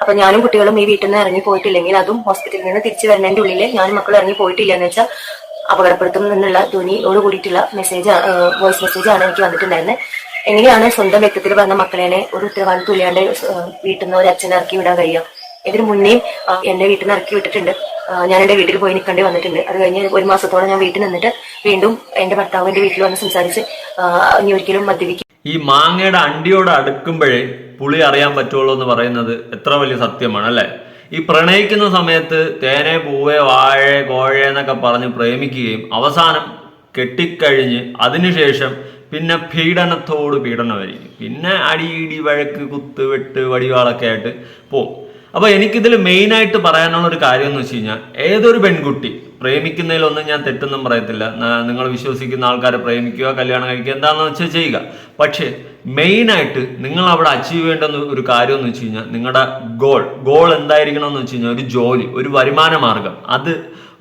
അപ്പൊ ഞാനും കുട്ടികളും ഈ വീട്ടിൽ നിന്ന് ഇറങ്ങി പോയിട്ടില്ലെങ്കിൽ അതും ഹോസ്പിറ്റലിൽ നിന്ന് തിരിച്ചു വരുന്നതിന്റെ ഉള്ളിൽ ഞാനും മക്കളും ഇറങ്ങി പോയിട്ടില്ല എന്ന് വെച്ചാൽ അപകടപ്പെടുത്തും എന്നുള്ള ധ്വനിയോട് കൂടിയിട്ടുള്ള മെസ്സേജ് വോയിസ് മെസ്സേജ് ആണ് എനിക്ക് വന്നിട്ടുണ്ടായിരുന്നത് എങ്ങനെയാണ് സ്വന്തം വ്യക്തത്തിൽ പറഞ്ഞ മക്കളെ ഒരു ഉത്തരവാദിത്വം ഇല്ലാണ്ട് വീട്ടിൽ നിന്ന് ഒരു അച്ഛനെ ഇറക്കി വിടാൻ കഴിയുക? ഇതിന് മുന്നേ എന്റെ വീട്ടിൽ നിന്ന് ഇറക്കി വിട്ടിട്ടുണ്ട്. ഞാൻ എന്റെ വീട്ടിൽ പോയി നിൽക്കേണ്ടി വന്നിട്ടുണ്ട്. അത് കഴിഞ്ഞ് ഒരു മാസത്തോളം ഞാൻ വീട്ടിൽ നിന്നിട്ട് വീണ്ടും എന്റെ ഭർത്താവ് എന്റെ വീട്ടിൽ വന്ന് സംസാരിച്ച് ഇനി ഒരിക്കലും മദ്യപിക്കും ഈ മാങ്ങയുടെ അണ്ടിയോട് അടുക്കുമ്പോഴേ പുളി അറിയാൻ പറ്റുള്ളൂ എന്ന് പറയുന്നത് എത്ര വലിയ സത്യമാണ് അല്ലേ? ഈ പ്രണയിക്കുന്ന സമയത്ത് തേനെ പൂവേ വാഴ കോഴ എന്നൊക്കെ പറഞ്ഞ് പ്രേമിക്കുകയും അവസാനം കെട്ടിക്കഴിഞ്ഞ് അതിനുശേഷം പിന്നെ പീഡനത്തോട് പീഡനമായിരിക്കും. പിന്നെ അടിയിടി വഴക്ക് കുത്ത് വെട്ട് വടിവാളൊക്കെ ആയിട്ട് പോകും അപ്പൊ എനിക്കിതിൽ മെയിനായിട്ട് പറയാനുള്ള ഒരു കാര്യം എന്ന് വെച്ച് കഴിഞ്ഞാൽ ഏതൊരു പെൺകുട്ടി പ്രേമിക്കുന്നതിലൊന്നും ഞാൻ തെറ്റൊന്നും പറയത്തില്ല. നിങ്ങൾ വിശ്വസിക്കുന്ന ആൾക്കാരെ പ്രേമിക്കുക കല്യാണം കഴിക്കുക എന്താണെന്ന് വെച്ചാൽ ചെയ്യുക. പക്ഷേ മെയിനായിട്ട് നിങ്ങൾ അവിടെ അച്ചീവ് ചെയ്യേണ്ട ഒരു കാര്യം എന്ന് വെച്ച് കഴിഞ്ഞാൽ നിങ്ങളുടെ ഗോൾ ഗോൾ എന്തായിരിക്കണം എന്ന് വെച്ച് കഴിഞ്ഞാൽ ഒരു ജോലി ഒരു വരുമാന മാർഗം. അത്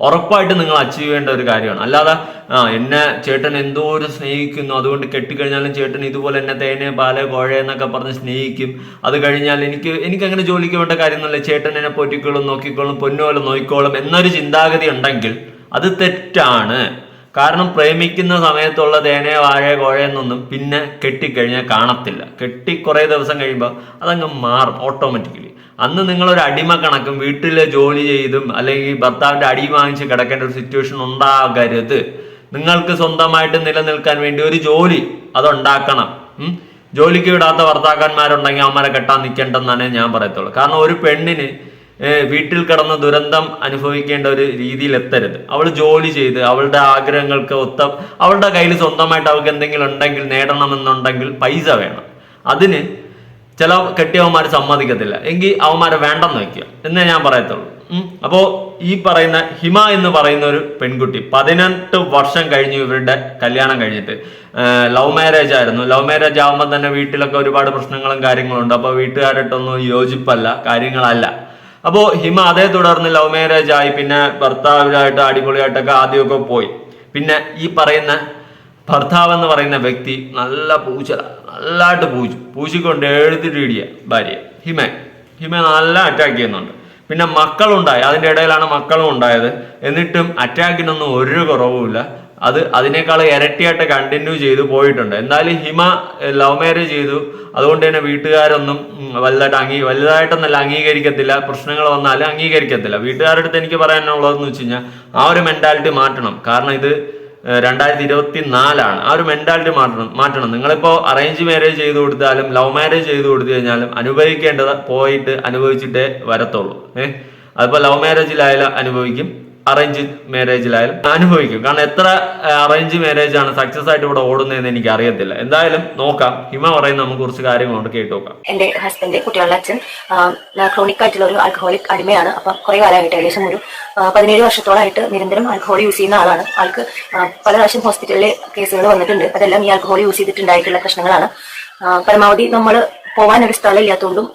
ഉറപ്പായിട്ട് നിങ്ങൾ അച്ചീവ് ചെയ്യേണ്ട ഒരു കാര്യമാണ്. അല്ലാതെ ആ എന്നെ ചേട്ടൻ എന്തോ ഒരു സ്നേഹിക്കുന്നു. അതുകൊണ്ട് കെട്ടിക്കഴിഞ്ഞാലും ചേട്ടൻ ഇതുപോലെ എന്നെ തേനെ പാല കോഴ എന്നൊക്കെ പറഞ്ഞ് സ്നേഹിക്കും. അത് കഴിഞ്ഞാൽ എനിക്ക് എനിക്ക് അങ്ങനെ ജോലിക്ക് വേണ്ട കാര്യമൊന്നുമില്ല ചേട്ടൻ എന്നെ പൊറ്റിക്കോളും നോക്കിക്കോളും പൊന്നുപോലെ നോക്കിക്കോളും എന്നൊരു ചിന്താഗതി ഉണ്ടെങ്കിൽ അത് തെറ്റാണ്. കാരണം പ്രേമിക്കുന്ന സമയത്തുള്ള തേനെ വാഴ കോഴയെന്നൊന്നും പിന്നെ കെട്ടിക്കഴിഞ്ഞാൽ കാണത്തില്ല. കെട്ടി കുറേ ദിവസം കഴിയുമ്പോൾ അതങ്ങ് മാറും ഓട്ടോമാറ്റിക്കലി അന്ന് നിങ്ങളൊരു അടിമ കണക്കും വീട്ടിലെ ജോലി ചെയ്തും അല്ലെങ്കിൽ ഭർത്താവിന്റെ അടി വാങ്ങിച്ച് കിടക്കേണ്ട ഒരു സിറ്റുവേഷൻ ഉണ്ടാകരുത്. നിങ്ങൾക്ക് സ്വന്തമായിട്ട് നിലനിൽക്കാൻ വേണ്ടി ഒരു ജോലി അതുണ്ടാക്കണം. ജോലിക്ക് വിടാത്ത ഭർത്താക്കന്മാരുണ്ടെങ്കിൽ അവന്മാരെ കെട്ടാൻ നിൽക്കേണ്ടെന്നാണ് ഞാൻ പറയത്തുള്ളൂ. കാരണം ഒരു പെണ്ണിന് വീട്ടിൽ കിടന്ന് ദുരന്തം അനുഭവിക്കേണ്ട ഒരു രീതിയിൽ എത്തരുത്. അവൾ ജോലി ചെയ്ത് അവളുടെ ആഗ്രഹങ്ങൾക്ക് ഒത്ത അവളുടെ കയ്യിൽ സ്വന്തമായിട്ട് അവൾക്ക് എന്തെങ്കിലും ഉണ്ടെങ്കിൽ നേടണമെന്നുണ്ടെങ്കിൽ പൈസ വേണം. അതിന് ചില കെട്ടിയവന്മാർ സമ്മതിക്കത്തില്ല. എങ്കിൽ അവന്മാരെ വേണ്ടെന്ന് വയ്ക്കുക. എന്നേ ഞാൻ പറയത്തുള്ളൂ. അപ്പോൾ അപ്പോ ഈ പറയുന്ന ഹിമ എന്ന് പറയുന്ന ഒരു പെൺകുട്ടി പതിനെട്ട് വർഷം കഴിഞ്ഞു ഇവരുടെ കല്യാണം കഴിഞ്ഞിട്ട്. ലവ് മാരേജ് ആയിരുന്നു. ലവ് മാരേജ് ആകുമ്പോൾ തന്നെ വീട്ടിലൊക്കെ ഒരുപാട് പ്രശ്നങ്ങളും കാര്യങ്ങളും ഉണ്ട് അപ്പോൾ വീട്ടുകാരായിട്ടൊന്നും യോജിപ്പല്ല കാര്യങ്ങളല്ല. അപ്പോൾ ഹിമ അതേ തുടർന്ന് ലവ് മാരേജ് ആയി. പിന്നെ ഭർത്താവിനായിട്ട് അടിപൊളിയായിട്ടൊക്കെ ആദ്യമൊക്കെ പോയി. പിന്നെ ഈ പറയുന്ന ഭർത്താവ് എന്ന് പറയുന്ന വ്യക്തി നല്ല പൂച്ച നല്ലതായിട്ട് പൂച്ചു. പൂച്ചിക്കൊണ്ട് എഴുതിട്ടിടിയ ഭാര്യ ഹിമ. ഹിമ നല്ല അറ്റാക്ക് ചെയ്യുന്നുണ്ട്. പിന്നെ മക്കളുണ്ടായി. അതിന്റെ ഇടയിലാണ് മക്കളും ഉണ്ടായത്. എന്നിട്ടും അറ്റാക്കിനൊന്നും ഒരു കുറവുമില്ല. അത് അതിനേക്കാൾ ഇരട്ടിയായിട്ട് കണ്ടിന്യൂ ചെയ്തു പോയിട്ടുണ്ട്. എന്തായാലും ഹിമ ലവ് മാരേജ് ചെയ്തു. അതുകൊണ്ട് തന്നെ വീട്ടുകാരൊന്നും വലുതായിട്ട് അംഗീ വലുതായിട്ടൊന്നല്ല അംഗീകരിക്കത്തില്ല. പ്രശ്നങ്ങൾ വന്നാലും അംഗീകരിക്കത്തില്ല. വീട്ടുകാരുടെ അടുത്ത് എനിക്ക് പറയാനുള്ളതെന്ന് വെച്ച് കഴിഞ്ഞാൽ ആ ഒരു മെന്റാലിറ്റി മാറ്റണം. കാരണം ഇത് രണ്ടായിരത്തി ഇരുപത്തി നാലാണ് ആ ഒരു മെന്റാലിറ്റി മാറ്റണം മാറ്റണം. നിങ്ങളിപ്പോൾ അറേഞ്ച് മാരേജ് ചെയ്തു കൊടുത്താലും ലവ് മാരേജ് ചെയ്ത് കൊടുത്തു കഴിഞ്ഞാലും അനുഭവിക്കേണ്ടത് പോയിട്ട് അനുഭവിച്ചിട്ടേ വരത്തുള്ളൂ. ഏഹ് അതിപ്പോൾ ലവ് മാരേജിലായാലും അനുഭവിക്കും. അറേഞ്ച് മാരേജിലായാലും അനുഭവിക്കും. കാരണം എത്ര അറേഞ്ച് മാരേജ് ആണ് സക്സസ് ആയിട്ട് ഇവിടെ ഓടുന്നതെന്ന് എനിക്ക് അറിയത്തില്ല എന്തായാലും നോക്കാം. ഹിമ പറയുന്ന നമുക്ക് കുറച്ച് കാര്യങ്ങളുണ്ട് കേട്ട് നോക്കാം. എന്റെ ഹസ്ബൻഡ് കുട്ടികളുടെ അച്ഛൻ ക്രോണിക് ആയിട്ടുള്ള ഒരു ആൽക്കഹോളിക് അടിമയാണ്. അപ്പൊ കുറെ കാലമായിട്ട് ഏകദേശം ഒരു പതിനേഴ് വർഷത്തോളായിട്ട് നിരന്തരം ആൽക്കഹോൾ യൂസ് ചെയ്യുന്ന ആളാണ്. ആൾക്ക് പല പ്രാവശ്യം ഹോസ്പിറ്റലിലെ കേസുകൾ വന്നിട്ടുണ്ട്. അതെല്ലാം ഈ ആൽക്കഹോൾ യൂസ് ചെയ്തിട്ടുണ്ടായിട്ടുള്ള പ്രശ്നങ്ങളാണ്. പരമാവധി നമ്മൾ പോകാൻ ഒരു സ്ഥലം ഇല്ലാത്തതുകൊണ്ടും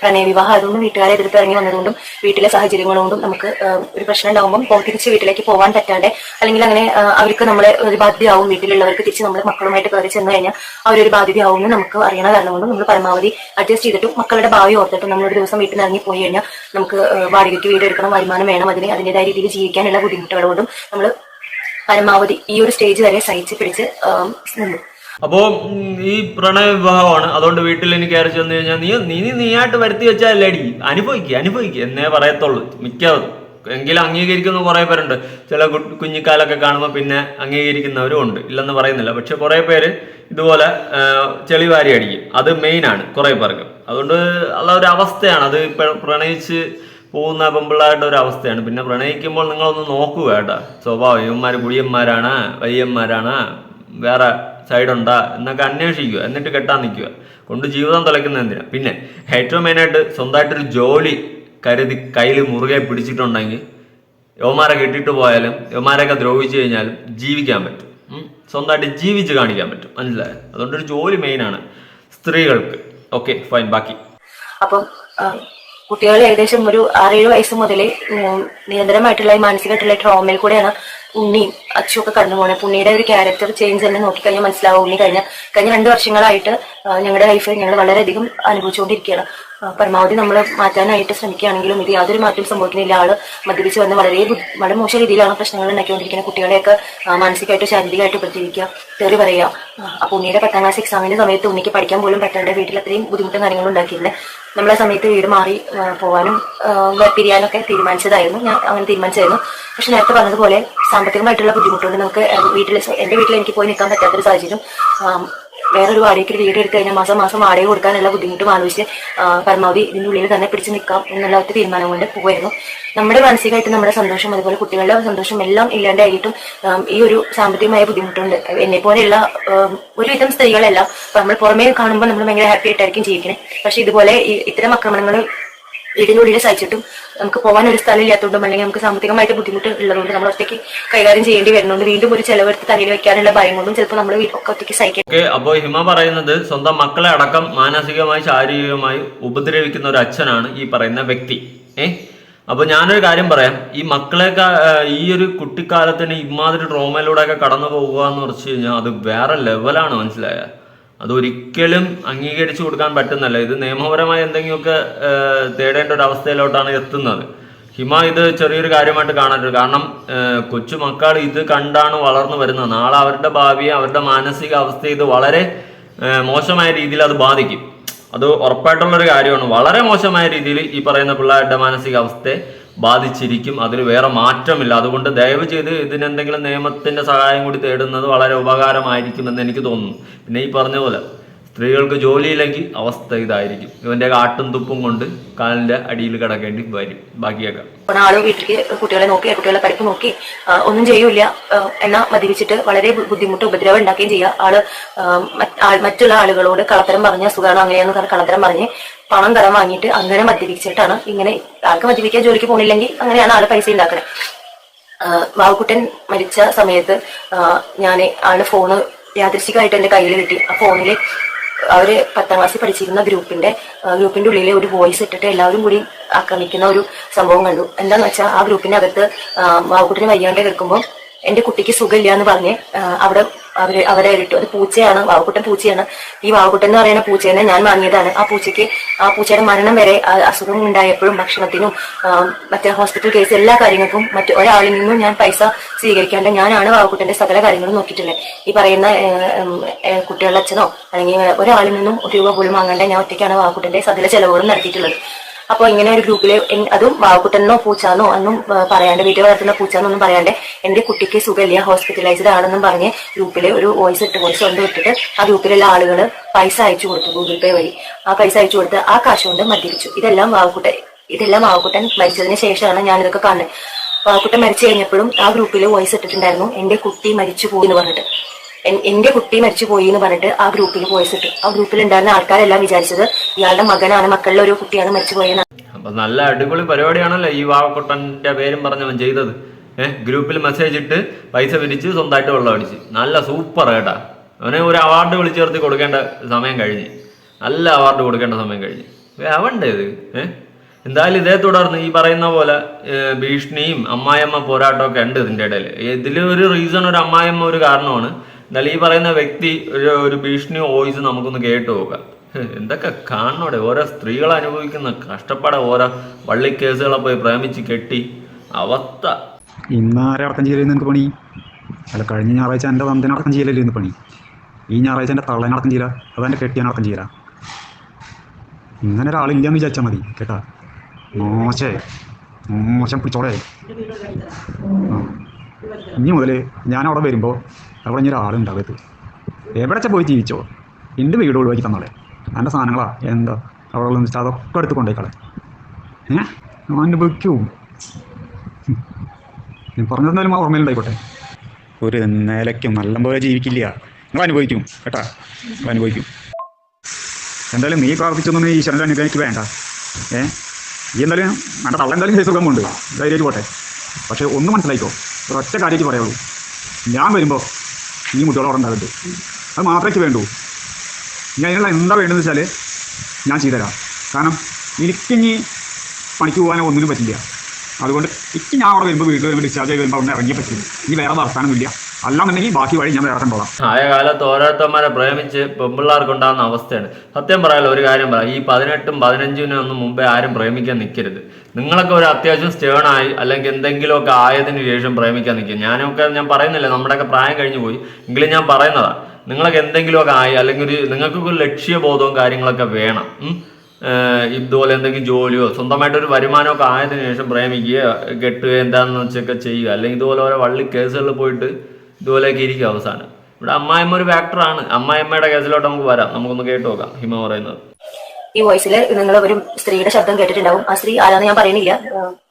പ്രണയവിവാഹം അതുകൊണ്ടും വീട്ടുകാരെ എതിർത്ത് ഇറങ്ങി വന്നതുകൊണ്ടും വീട്ടിലെ സാഹചര്യങ്ങൾ കൊണ്ടും നമുക്ക് ഒരു പ്രശ്നം ഉണ്ടാകുമ്പോൾ തിരിച്ച് വീട്ടിലേക്ക് പോകാൻ പറ്റാതെ അല്ലെങ്കിൽ അങ്ങനെ അവർക്ക് നമ്മളെ ഒരു ബാധ്യതയാവും വീട്ടിലുള്ളവർക്ക് തിരിച്ച് നമ്മൾ മക്കളുമായിട്ട് കയറി ചെന്ന് കഴിഞ്ഞാൽ അവരൊരു ബാധ്യതയാവും എന്ന് നമുക്ക് അറിയണ കാരണം കൊണ്ടും നമ്മൾ പരമാവധി അഡ്ജസ്റ്റ് ചെയ്തിട്ടും മക്കളുടെ ഭാവി ഓർത്തിട്ടും നമ്മൾ ഒരു ദിവസം വീട്ടിൽ നിന്ന് ഇറങ്ങി പോയി കഴിഞ്ഞാൽ നമുക്ക് വാടകയ്ക്ക് വീട് എടുക്കണം വരുമാനം വേണം അതിന് അതിന്റെതായ രീതിയിൽ ജീവിക്കാനുള്ള ബുദ്ധിമുട്ടുകൾ കൊണ്ടും നമ്മൾ പരമാവധി ഈ ഒരു സ്റ്റേജ് വരെ സഹിച്ച് പിടിച്ച് നിന്നു. അപ്പോ ഈ പ്രണയ വിവാഹമാണ് അതുകൊണ്ട് വീട്ടിൽ എനിക്ക് കയറി ചെന്ന് കഴിഞ്ഞാൽ നീ നീ നീയായിട്ട് വരുത്തി വെച്ചാലടി അനുഭവിക്കുക അനുഭവിക്കുക എന്നേ പറയത്തുള്ളൂ. മിക്കതും. എങ്കിലും അംഗീകരിക്കുന്ന കുറേ പേരുണ്ട്. ചില കുഞ്ഞിക്കാലൊക്കെ കാണുമ്പോൾ പിന്നെ അംഗീകരിക്കുന്നവരും ഉണ്ട്. ഇല്ലെന്ന് പറയുന്നില്ല. പക്ഷെ കുറേ പേര് ഇതുപോലെ ചെളി ചെളിവാരി അടിക്കും. അത് മെയിനാണ് കുറേ പേർക്ക്. അതുകൊണ്ട് ഉള്ള ഒരു അവസ്ഥയാണ്. അത് പ്രണയിച്ച് പോകുന്ന പെമ്പിള്ളാരുടെ ഒരു അവസ്ഥയാണ്. പിന്നെ പ്രണയിക്കുമ്പോൾ നിങ്ങളൊന്ന് നോക്കുക കേട്ടോ. സ്വഭാവം ഇവന്മാർ കുടിയന്മാരാണ് വലിയന്മാരാണ് വേറെ സൈഡുണ്ടാ എന്നൊക്കെ അന്വേഷിക്കുക. എന്നിട്ട് കെട്ടാൻ നിൽക്കുക. കൊണ്ട് ജീവിതം തുലയ്ക്കുന്ന എന്തിനാ? പിന്നെ ഏറ്റവും മെയിനായിട്ട് സ്വന്തമായിട്ടൊരു ജോലി കരുതി കയ്യിൽ മുറുകെ പിടിച്ചിട്ടുണ്ടെങ്കിൽ യോമാരെ കെട്ടിട്ട് പോയാലും യവന്മാരെയൊക്കെ ദ്രോഹിച്ചു കഴിഞ്ഞാലും ജീവിക്കാൻ പറ്റും. സ്വന്തമായിട്ട് ജീവിച്ച് കാണിക്കാൻ പറ്റും. മനസ്സിലായോ? അതുകൊണ്ടൊരു ജോലി മെയിനാണ് സ്ത്രീകൾക്ക്. ഓക്കെ ഫൈൻ ബാക്കി. അപ്പം കുട്ടികൾ ഏകദേശം ഒരു ആറേഴ് വയസ്സ് മുതൽ നിരന്തരമായിട്ടുള്ള മാനസികമായിട്ടുള്ള ട്രോമയിൽ കൂടെയാണ് ഉണ്ണിയും അച്ചു ഒക്കെ കടന്നു പോകുന്നത് ഉണ്ണിയുടെ ഒരു ക്യാരക്ടർ ചേഞ്ച് തന്നെ നോക്കിക്കഴിഞ്ഞാൽ മനസ്സിലാവും. ഉണ്ണി കഴിഞ്ഞ കഴിഞ്ഞ രണ്ട് വർഷങ്ങളായിട്ട് ഞങ്ങളുടെ ലൈഫിൽ ഞങ്ങൾ വളരെയധികം അനുഭവിച്ചുകൊണ്ടിരിക്കുകയാണ്. പരമാവധി നമ്മൾ മാറ്റാനായിട്ട് ശ്രമിക്കുകയാണെങ്കിലും ഇത് യാതൊരു മാറ്റവും സംഭവിക്കുന്നില്ല. ആൾ മദ്യപിച്ച് വന്ന് വളരെ വളരെ മോശം രീതിയിലാണ് പ്രശ്നങ്ങൾ ഉണ്ടാക്കിക്കൊണ്ടിരിക്കുന്നത്. കുട്ടികളെയൊക്കെ മാനസികമായിട്ട് ശാരീരികമായിട്ട് പ്രതികരിക്കുക തെറി പറയുക. അപ്പോൾ അപ്പൊ ഉണ്ണിയുടെ പത്താം ക്ലാസ് എക്സാമിന്റെ സമയത്ത് ഉണ്ണിക്ക് പഠിക്കാൻ പോലും പറ്റാണ്ട് വീട്ടിൽ അത്രയും ബുദ്ധിമുട്ടും കാര്യങ്ങളും ഉണ്ടാക്കിയിരുന്നത് നമ്മളെ സമയത്ത് വീട് മാറി പോകാനും പിരിയാനൊക്കെ തീരുമാനിച്ചതായിരുന്നു. ഞാൻ അങ്ങനെ തീരുമാനിച്ചായിരുന്നു പക്ഷെ നേരത്തെ പറഞ്ഞതുപോലെ സാമ്പത്തികമായിട്ടുള്ള ബുദ്ധിമുട്ടുകൊണ്ട് നമുക്ക് വീട്ടിൽ എന്റെ വീട്ടിൽ എനിക്ക് പോയി നിൽക്കാൻ പറ്റാത്തൊരു സാഹചര്യം വേറൊരു വാടകയ്ക്ക് ഒരു വീട് എടുത്തു കഴിഞ്ഞാൽ മാസം മാസം വാടക കൊടുക്കാനുള്ള ബുദ്ധിമുട്ടും ആലോചിച്ച് പരമാവധി ഇതിന്റെ ഉള്ളിൽ തന്നെ പിടിച്ചു നിൽക്കാം എന്നുള്ള ഒറ്റ തീരുമാനം കൊണ്ട് പോയിരുന്നു നമ്മുടെ മാനസികമായിട്ട് നമ്മുടെ സന്തോഷം അതുപോലെ കുട്ടികളുടെ സന്തോഷം എല്ലാം ഇല്ലാണ്ടായിട്ടും ഈ ഒരു സാമ്പത്തികമായ ബുദ്ധിമുട്ടുണ്ട്. എന്നെ പോലെയുള്ള ഒരുവിധം സ്ത്രീകളെല്ലാം നമ്മൾ പുറമേ കാണുമ്പോൾ നമ്മൾ ഭയങ്കര ഹാപ്പി ആയിട്ടായിരിക്കും ജീവിക്കുന്നത് പക്ഷെ ഇതുപോലെ ഇത്തരം ആക്രമണങ്ങൾ വീടിനുള്ളിൽ സഹിച്ചിട്ടും നമുക്ക് പോകാൻ ഒരു സ്ഥലം ഇല്ലാത്തതുകൊണ്ടും അല്ലെങ്കിൽ നമുക്ക് സാമ്പത്തികമായിട്ട് ബുദ്ധിമുട്ട് ഉള്ളതുകൊണ്ട് നമ്മൾ ഒറ്റയ്ക്ക് കൈകാര്യം ചെയ്യേണ്ടി വരുന്നുണ്ട്. വീണ്ടും ഒരു ചെലവെടുത്ത് തലയിൽ വെക്കാനുള്ള ഭയം കൊണ്ടും ചിലപ്പോൾ നമ്മൾ ഒക്കെ ഒറ്റയ്ക്ക് സഹിക്കും. അപ്പോൾ ഹിമ പറയുന്നത് സ്വന്തം മക്കളെ അടക്കം മാനസികമായി ശാരീരികമായി ഉപദ്രവിക്കുന്ന ഒരു അച്ഛനാണ് ഈ പറയുന്ന വ്യക്തി. ഏ? അപ്പൊ ഞാനൊരു കാര്യം പറയാം. ഈ മക്കളെ ഈ ഒരു കുട്ടിക്കാലത്തിന് ഇമാതിരി ട്രോമയിലൂടെയൊക്കെ കടന്നു പോകുക എന്ന് പറഞ്ഞു കഴിഞ്ഞാൽ അത് വേറെ ലെവലാണ് മനസ്സിലായ? അതൊരിക്കലും അംഗീകരിച്ചു കൊടുക്കാൻ പറ്റുന്നല്ല ഇത് നിയമപരമായി എന്തെങ്കിലുമൊക്കെ തേടേണ്ട ഒരു അവസ്ഥയിലോട്ടാണ് എത്തുന്നത്. ഹിമ ഇത് ചെറിയൊരു കാര്യമായിട്ട് കാണരുത് കാരണം കൊച്ചു മക്കൾ ഇത് കണ്ടാണ് വളർന്നു വരുന്നത്. നാളെ അവരുടെ ഭാവിയെ അവരുടെ മാനസിക അവസ്ഥയെ ഇത് വളരെ മോശമായ രീതിയിൽ അത് ബാധിക്കും. അത് ഉറപ്പായിട്ടുള്ളൊരു കാര്യമാണ്. വളരെ മോശമായ രീതിയിൽ ഈ പറയുന്ന പിള്ളേരുടെ മാനസികാവസ്ഥയെ ബാധിച്ചിരിക്കും. അതിൽ വേറെ മാറ്റമില്ല. അതുകൊണ്ട് ദയവ് ചെയ്ത് ഇതിനെന്തെങ്കിലും നിയമത്തിന്റെ സഹായം കൂടി തേടുന്നത് വളരെ ഉപകാരമായിരിക്കുമെന്ന് എനിക്ക് തോന്നുന്നു. പിന്നെ ഈ പറഞ്ഞ പോലെ സ്ത്രീകൾക്ക് ജോലിയില്ലെങ്കിൽ അവസ്ഥ ഇതായിരിക്കും. ഇവന്റെ കാട്ടും തുപ്പും കൊണ്ട് കാലിന്റെ അടിയിൽ കിടക്കേണ്ടി വരും. ബാക്കിയൊക്കെ. ഒരാളും ആൾ വീട്ടിലേക്ക് കുട്ടികളെ നോക്കി കുട്ടികളെ പഠിപ്പ് നോക്കി ഒന്നും ചെയ്യൂല എന്ന മദ്യപിച്ചിട്ട് വളരെ ബുദ്ധിമുട്ട് ഉപദ്രവം ഉണ്ടാക്കുകയും ചെയ്യുക ആൾ മറ്റുള്ള ആളുകളോട് കളത്തരം പറഞ്ഞ സുഖമാണ് അങ്ങനെയെന്ന് പറഞ്ഞ് കളത്തരം പറഞ്ഞ് പണം തരം വാങ്ങിയിട്ട് അങ്ങനെ മദ്യപിച്ചിട്ടാണ് ഇങ്ങനെ ആൾക്ക് മദ്യപിക്കാൻ ജോലിക്ക് പോണില്ലെങ്കിൽ അങ്ങനെയാണ് ആൾ പൈസ ഉണ്ടാക്കുന്നത് വാവുക്കുട്ടൻ മരിച്ച സമയത്ത് ഞാൻ ആളുടെ ഫോണ് യാദൃശികമായിട്ട് എന്റെ കയ്യിൽ കിട്ടി. ആ ഫോണിൽ അവർ പത്താം ക്ലാസ്സിൽ പഠിച്ചിരുന്ന ഗ്രൂപ്പിന്റെ ഗ്രൂപ്പിന്റെ ഉള്ളിൽ ഒരു വോയിസ് ഇട്ടിട്ട് എല്ലാവരും കൂടി ആക്രമിക്കുന്ന ഒരു സംഭവം കണ്ടു. എന്താന്ന് വെച്ചാൽ ആ ഗ്രൂപ്പിന്റെ അകത്ത് വാവുക്കുട്ടിന് വയ്യാണ്ട് കിടക്കുമ്പോൾ എന്റെ കുട്ടിക്ക് സുഖമില്ല എന്ന് പറഞ്ഞ് അവിടെ അവർ അവരെ ഇട്ടു. അത് പൂച്ചയാണ് വാവക്കുട്ടൻ പൂച്ചയാണ്. ഈ വാവക്കുട്ടൻ എന്ന് പറയുന്ന പൂച്ചേനെ ഞാൻ വാങ്ങിയതാണ്. ആ പൂച്ചയ്ക്ക് ആ പൂച്ചയുടെ മരണം വരെ അസുഖം ഉണ്ടായപ്പോഴും ഭക്ഷണത്തിനും മറ്റേ ഹോസ്പിറ്റൽ കേസ് എല്ലാ കാര്യങ്ങൾക്കും മറ്റു ഒരാളിൽ നിന്നും ഞാൻ പൈസ സ്വീകരിക്കാണ്ട് ഞാനാണ് വാവക്കുട്ടന്റെ സകല കാര്യങ്ങളും നോക്കിയിട്ടുള്ളത്. ഈ പറയുന്ന കുട്ടികളുടെ അച്ഛനോ അല്ലെങ്കിൽ ഒരാളിൽ നിന്നും രൂപ പോലും വാങ്ങാണ്ട് ഞാൻ ഒറ്റയ്ക്കാണ് വാവക്കുട്ടന്റെ സകല ചെലവുകളും നടത്തിയിട്ടുള്ളത്. അപ്പൊ ഇങ്ങനെ ഒരു ഗ്രൂപ്പിൽ അതും വാവക്കുട്ടനോ പൂച്ചാന്നോ ഒന്നും പറയാണ്ട് വീട്ടിൽ വളർത്തുന്ന പൂച്ചാന്നൊന്നും പറയാണ്ട് എന്റെ കുട്ടിക്ക് സുഖമില്ല ഹോസ്പിറ്റലൈസ്ഡ് ആണെന്നും പറഞ്ഞ് ഗ്രൂപ്പിൽ ഒരു വോയിസ് ഇട്ട് വോയിസ് കൊണ്ട് ഇട്ടിട്ട് ആ ഗ്രൂപ്പിലുള്ള ആളുകൾ പൈസ അയച്ചു കൊടുത്തു ഗൂഗിൾ പേ വഴി. ആ പൈസ അയച്ചു കൊടുത്ത് ആ കാശ് കൊണ്ട് മദ്യപിച്ചു. ഇതെല്ലാം വാവക്കുട്ടൻ ഇതെല്ലാം വാവക്കുട്ടൻ മരിച്ചതിന് ശേഷമാണ് ഞാനിതൊക്കെ കാണുന്നത്. വാവക്കുട്ടൻ മരിച്ചു കഴിഞ്ഞപ്പോഴും ആ ഗ്രൂപ്പിൽ വോയിസ് ഇട്ടിട്ടുണ്ടായിരുന്നു എന്റെ കുട്ടി മരിച്ചു പോയി എന്ന് പറഞ്ഞിട്ട്. എന്റെ കുട്ടി മരിച്ചു പോയി എന്ന് പറഞ്ഞിട്ട് ആ ഗ്രൂപ്പിൽ പോയിട്ട് ആ ഗ്രൂപ്പിൽ ഉണ്ടായിരുന്ന ആൾക്കാരെല്ലാം വിചാരിച്ചത് ഇയാളുടെ മകനാണ് മക്കളിലെ ഒരു കുട്ടിയാണ് മരിച്ചു പോയെന്ന്. അപ്പൊ നല്ല അടിപൊളി പരിപാടിയാണല്ലോ ഈ വാവക്കുട്ടന്റെ പേരും പറഞ്ഞവൻ ചെയ്തത്. ഏഹ് ഗ്രൂപ്പിൽ മെസ്സേജ് ഇട്ട് പൈസ പിരിച്ച് സ്വന്തമായിട്ട് വെള്ളം അടിച്ച്. നല്ല സൂപ്പർ കേട്ടാ അവനെ ഒരു അവാർഡ് വിളിച്ചു ചേർത്ത് കൊടുക്കേണ്ട സമയം കഴിഞ്ഞ്. നല്ല അവാർഡ് കൊടുക്കേണ്ട സമയം കഴിഞ്ഞ്. അവണ്ടേ ഇത്. ഏഹ് എന്തായാലും ഇതേ തുടർന്ന് ഈ പറയുന്ന പോലെ ഭീഷണിയും അമ്മായിയമ്മ പോരാട്ടമൊക്കെ ഉണ്ട് ഇതിന്റെ ഇടയിൽ. ഇതിലൊരു റീസൺ ഒരു അമ്മായിയമ്മ ഒരു കാരണമാണ്. എന്നാലും ഈ പറയുന്ന വ്യക്തി ഒരു ഒരു ഭീഷണി വോയിസ് നമുക്കൊന്ന് കേട്ടു നോക്കാം. എന്തൊക്കെ കാണണോടെ? ഓരോ സ്ത്രീകൾ അനുഭവിക്കുന്ന കഷ്ടപ്പാടെ ഓരോ വള്ളിക്കേസുകളെ പോയി പ്രേമിച്ച് കെട്ടി അവസ്ഥ. ഇന്നാരെ അടക്കം ചെയ്യലെന്ന് എനിക്ക് പണി? അല്ല കഴിഞ്ഞ ഞായറാഴ്ച എന്റെ വന്ദന അടക്കം ചെയ്യലല്ലേ ഇന്ന് പണി? ഈ ഞായറാഴ്ച എന്റെ ചെയ്യില്ല അതെന്റെ കെട്ടിയാൻ അടക്കം ചെയ്യാ ഇങ്ങനെ ഒരാളില്ലെന്ന് വിചാരിച്ചാൽ മതി കേട്ടാ? മോശേ മോശം പിടിച്ചോടെ ഇനി മുതൽ ഞാൻ അവിടെ വരുമ്പോൾ അവിടെ ഇനി ഒരാളുണ്ടാകരുത് എവിടെച്ച പോയി ജീവിച്ചോ? എന്റെ വീട് ഒഴിവാക്കി തന്നോളെ. എന്റെ സാധനങ്ങളാ. എന്താ? അവിടെ ഉള്ള വെച്ചാൽ അതൊക്കെ എടുത്ത് കൊണ്ടേക്കളെ ഏ? അനുഭവിക്കും. ഞാൻ പറഞ്ഞതെന്നാലും ഓർമ്മയിലുണ്ടായിക്കോട്ടെ. ഒരു നിലയ്ക്കും നല്ലപോലെ ജീവിക്കില്ല. നിങ്ങൾ അനുഭവിക്കും കേട്ടാ? അനുഭവിക്കും. എന്തായാലും നീ പ്രാർത്ഥിച്ചൊന്നും ഈ അനുഗ്രഹം എനിക്ക് വേണ്ട. ഏ? ഈ എന്തായാലും നല്ല തള്ള എന്തായാലും കേസ് സുഖമുണ്ട് ധൈര്യമായിട്ട് പോട്ടെ. പക്ഷേ ഒന്ന് മനസ്സിലായിക്കോ. ഒരൊറ്റ കാര്യമായിട്ട് പറയുള്ളൂ. ഞാൻ വരുമ്പോൾ ഈ മുട്ടിയോളം അവിടെ ഉണ്ടാകരുത് അത് മാത്രമേക്ക് വേണ്ടൂ. ഞാൻ അതിനുള്ള എന്താ വേണ്ടതെന്ന് വെച്ചാൽ ഞാൻ ചെയ്തുതരാം. കാരണം എനിക്കിനി പണിക്ക് പോകാനോ ഒന്നിനും പറ്റില്ല. അതുകൊണ്ട് എനിക്ക് ഞാൻ അവിടെ വരുമ്പോൾ വീട്ടിൽ വരുമ്പോൾ ഡിസ്ചാർജ് ചെയ്ത് വരുമ്പോൾ അവിടെ ഇറങ്ങിയേ പറ്റില്ല ഇനി വേറെ നടത്താനൊന്നുമില്ല. അല്ലാന്നുണ്ടെങ്കിൽ ബാക്കി വഴി ഞാൻ വേറെ കണ്ടോളാം ആയ കാലത്ത് ഓരോരുത്തന്മാരെ പ്രേമിച്ച് പെമ്പിള്ളാർക്കുണ്ടാകുന്ന അവസ്ഥയാണ്. സത്യം പറയാലോ ഒരു കാര്യം പറയാം ഈ പതിനെട്ടും പതിനഞ്ചിനും ഒന്നും മുമ്പേ ആരും പ്രേമിക്കാൻ നിൽക്കരുത് നിങ്ങളൊക്കെ ഒരു അത്യാവശ്യം സ്റ്റേൺ ആയി അല്ലെങ്കിൽ എന്തെങ്കിലുമൊക്കെ ആയതിനു ശേഷം പ്രേമിക്കാൻ നിൽക്കുക. ഞാനൊക്കെ ഞാൻ പറയുന്നില്ല നമ്മുടെയൊക്കെ പ്രായം കഴിഞ്ഞു പോയി. എങ്കിലും ഞാൻ പറയുന്നതാണ് നിങ്ങളൊക്കെ എന്തെങ്കിലുമൊക്കെ ആയി അല്ലെങ്കിൽ ഒരു നിങ്ങൾക്കൊക്കെ ഒരു ലക്ഷ്യബോധവും കാര്യങ്ങളൊക്കെ വേണം. ഇതുപോലെ എന്തെങ്കിലും ജോലിയോ സ്വന്തമായിട്ട് ഒരു വരുമാനമൊക്കെ ആയതിനു ശേഷം പ്രേമിക്കുക കെട്ടുക എന്താണെന്ന് വെച്ചൊക്കെ ചെയ്യുക. അല്ലെങ്കിൽ ഇതുപോലെ ഓരോ വള്ളി കേസുകളിൽ പോയിട്ട് ഇതുപോലെയൊക്കെ ഇരിക്കും അവസാനം. ഇവിടെ അമ്മായിമ്മ ഒരു ഫാക്ടറാണ് അമ്മായിമ്മയുടെ കേസിലോട്ട് നമുക്ക് വരാം. നമുക്കൊന്ന് കേട്ട് നോക്കാം. ഹിമ പറയുന്നത്. ഈ വോയിസിൽ നിങ്ങൾ ഒരു സ്ത്രീയുടെ ശബ്ദം കേട്ടിട്ടുണ്ടാവും. ആ സ്ത്രീ ആരാന്ന് ഞാൻ പറയുന്നില്ല.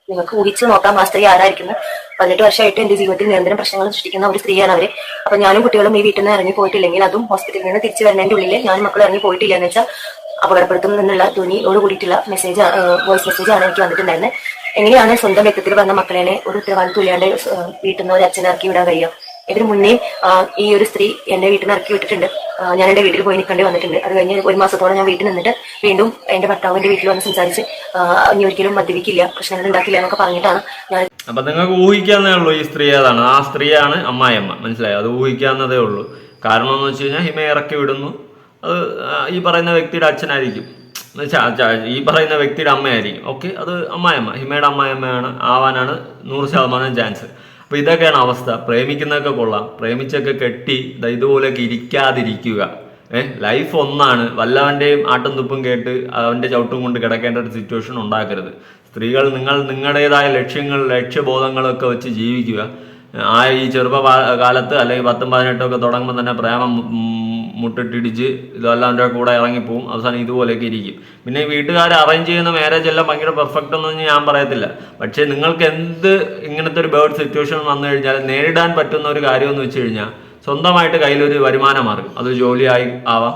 നിങ്ങൾക്ക് ഊഹിച്ച് നോക്കാം ആ സ്ത്രീ ആരായിരിക്കുന്നു. പതിനെട്ട് വർഷമായിട്ട് എന്റെ ജീവിതത്തിൽ നിരന്തരം പ്രശ്നങ്ങൾ സൃഷ്ടിക്കുന്ന ഒരു സ്ത്രീയാണ് അവർ. അപ്പൊ ഞാനും കുട്ടികളും ഈ വീട്ടിൽ നിന്ന് ഇറങ്ങി പോയിട്ടില്ലെങ്കിൽ അതും ഹോസ്പിറ്റലിൽ നിന്ന് തിരിച്ചു വരുന്നതിന്റെ ഉള്ളിൽ ഞാനും മക്കൾ ഇറങ്ങി പോയിട്ടില്ല എന്ന് വെച്ചാൽ അപകടപ്പെടുത്തും എന്നുള്ള ധ്വനിയോട് കൂടിയിട്ടുള്ള മെസ്സേജ് വോയിസ് മെസ്സേജ് ആണ് എനിക്ക് വന്നിട്ടുണ്ടായിരുന്നത് എങ്ങനെയാണ് സ്വന്തം വ്യക്തിത്വത്തിൽ വന്ന മക്കളെ ഒരു ഉത്തരവാദിത്വം ഇല്ലാണ്ട് വീട്ടിൽ നിന്ന് ഒരു അച്ഛനെ വിടാൻ കഴിയുക? ഇതിന് മുന്നേ ഈ ഒരു സ്ത്രീ എന്റെ വീട്ടിൽ നിന്ന് ഇറക്കി വിട്ടിട്ടുണ്ട്. ഞാൻ എന്റെ വീട്ടിൽ പോയി നിൽക്കേണ്ടി വന്നിട്ടുണ്ട്. അത് കഴിഞ്ഞ് ഒരു മാസത്തോളം ഞാൻ വീട്ടിൽ നിന്നിട്ട് വീണ്ടും എന്റെ ഭർത്താവിന്റെ വീട്ടിൽ വന്ന് സംസാരിച്ച് ഇനി ഒരിക്കലും മദ്യപിക്കില്ല പ്രശ്നങ്ങൾ ഉണ്ടാക്കില്ല എന്നൊക്കെ പറഞ്ഞിട്ടാണ് ഞാൻ അപ്പൊ നിങ്ങൾക്ക് ഊഹിക്കാന്നേ ഉള്ളൂ ഈ സ്ത്രീ ഏതാണ്. ആ സ്ത്രീയാണ് അമ്മായിയമ്മ. മനസ്സിലായോ? അത് ഊഹിക്കാവുന്നതേ ഉള്ളൂ. കാരണം എന്ന് വെച്ച് കഴിഞ്ഞാൽ ഹിമ ഇറക്കി വിടുന്നു. അത് ഈ പറയുന്ന വ്യക്തിയുടെ അച്ഛനായിരിക്കും. ഈ പറയുന്ന വ്യക്തിയുടെ അമ്മയായിരിക്കും. ഓക്കെ അത് അമ്മായിയമ്മ. ഹിമയുടെ അമ്മായിയമ്മയാണ് ആവാനാണ് നൂറ് ശതമാനം ചാൻസ്. അപ്പൊ ഇതൊക്കെയാണ് അവസ്ഥ. പ്രേമിക്കുന്നതൊക്കെ കൊള്ളാം. പ്രേമിച്ചൊക്കെ കെട്ടി ഇതുപോലെയൊക്കെ ഇരിക്കാതിരിക്കുക. ഏഹ് ലൈഫ് ഒന്നാണ്. വല്ലവന്റെയും ആട്ടും തുപ്പും കേട്ട് അവന്റെ ചവിട്ടും കൊണ്ട് കിടക്കേണ്ട ഒരു സിറ്റുവേഷൻ ഉണ്ടാക്കരുത്. സ്ത്രീകൾ നിങ്ങൾ നിങ്ങളുടേതായ ലക്ഷ്യങ്ങൾ ലക്ഷ്യബോധങ്ങളൊക്കെ വെച്ച് ജീവിക്കുക. ആ ഈ ചെറുപ്പ കാലത്ത് അല്ലെങ്കിൽ പത്തും പതിനെട്ടും ഒക്കെ തുടങ്ങുമ്പോൾ തന്നെ പ്രേമം മുട്ടിട്ടിടിച്ച് ഇതെല്ലാം എന്റെ കൂടെ ഇറങ്ങിപ്പോവും. അവസാനം ഇതുപോലെയൊക്കെ ഇരിക്കും. പിന്നെ വീട്ടുകാർ അറേഞ്ച് ചെയ്യുന്ന മാരേജ് എല്ലാം ഭയങ്കര പെർഫെക്റ്റ് എന്നൊന്നും ഞാൻ പറയത്തില്ല. പക്ഷേ നിങ്ങൾക്ക് എന്ത് ഇങ്ങനത്തെ ഒരു ബേർഡ് സിറ്റുവേഷൻ വന്നു കഴിഞ്ഞാൽ നേരിടാൻ പറ്റുന്ന ഒരു കാര്യം എന്ന് വെച്ച് കഴിഞ്ഞാൽ സ്വന്തമായിട്ട് കയ്യിലൊരു വരുമാന മാർഗം അത് ജോലിയായി ആവാം.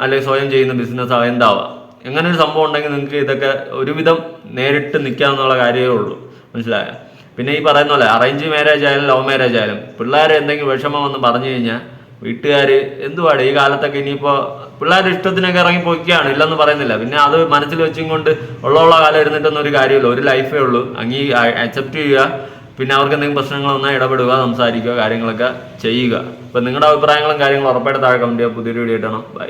അല്ലെങ്കിൽ സ്വയം ചെയ്യുന്ന ബിസിനസ് ആവാം. എന്താവാം. എങ്ങനെ ഒരു സംഭവം ഉണ്ടെങ്കിൽ നിങ്ങൾക്ക് ഇതൊക്കെ ഒരുവിധം നേരിട്ട് നിൽക്കാമെന്നുള്ള കാര്യമേ ഉള്ളൂ. മനസ്സിലായോ? പിന്നെ ഈ പറയുന്ന പോലെ അറേഞ്ച് മാരേജ് ആയാലും ലവ് മാരേജ് ആയാലും പിള്ളേരെ എന്തെങ്കിലും വിഷമം വന്ന് പറഞ്ഞു കഴിഞ്ഞാൽ വീട്ടുകാർ എന്തുവാടെ? ഈ കാലത്തൊക്കെ ഇനിയിപ്പോൾ പിള്ളേരുടെ ഇഷ്ടത്തിനൊക്കെ ഇറങ്ങി പോയിക്കുകയാണ്. ഇല്ലെന്ന് പറയുന്നില്ല. പിന്നെ അത് മനസ്സിൽ വെച്ചും കൊണ്ട് ഉള്ള ഉള്ള കാലം ഇരുന്നിട്ടൊന്നും ഒരു കാര്യമില്ല. ഒരു ലൈഫേ ഉള്ളൂ. അങ്ങീ അക്സെപ്റ്റ് ചെയ്യുക പിന്നെ അവർക്ക് എന്തെങ്കിലും പ്രശ്നങ്ങൾ വന്നാൽ ഇടപെടുക സംസാരിക്കുക കാര്യങ്ങളൊക്കെ ചെയ്യുക. അപ്പം നിങ്ങളുടെ അഭിപ്രായങ്ങളും കാര്യങ്ങളും ഉറപ്പായിട്ട് താഴെ കമന്റ് ചെയ്യുക പുതിയൊരു വീഡിയോ ഇടണം ബൈ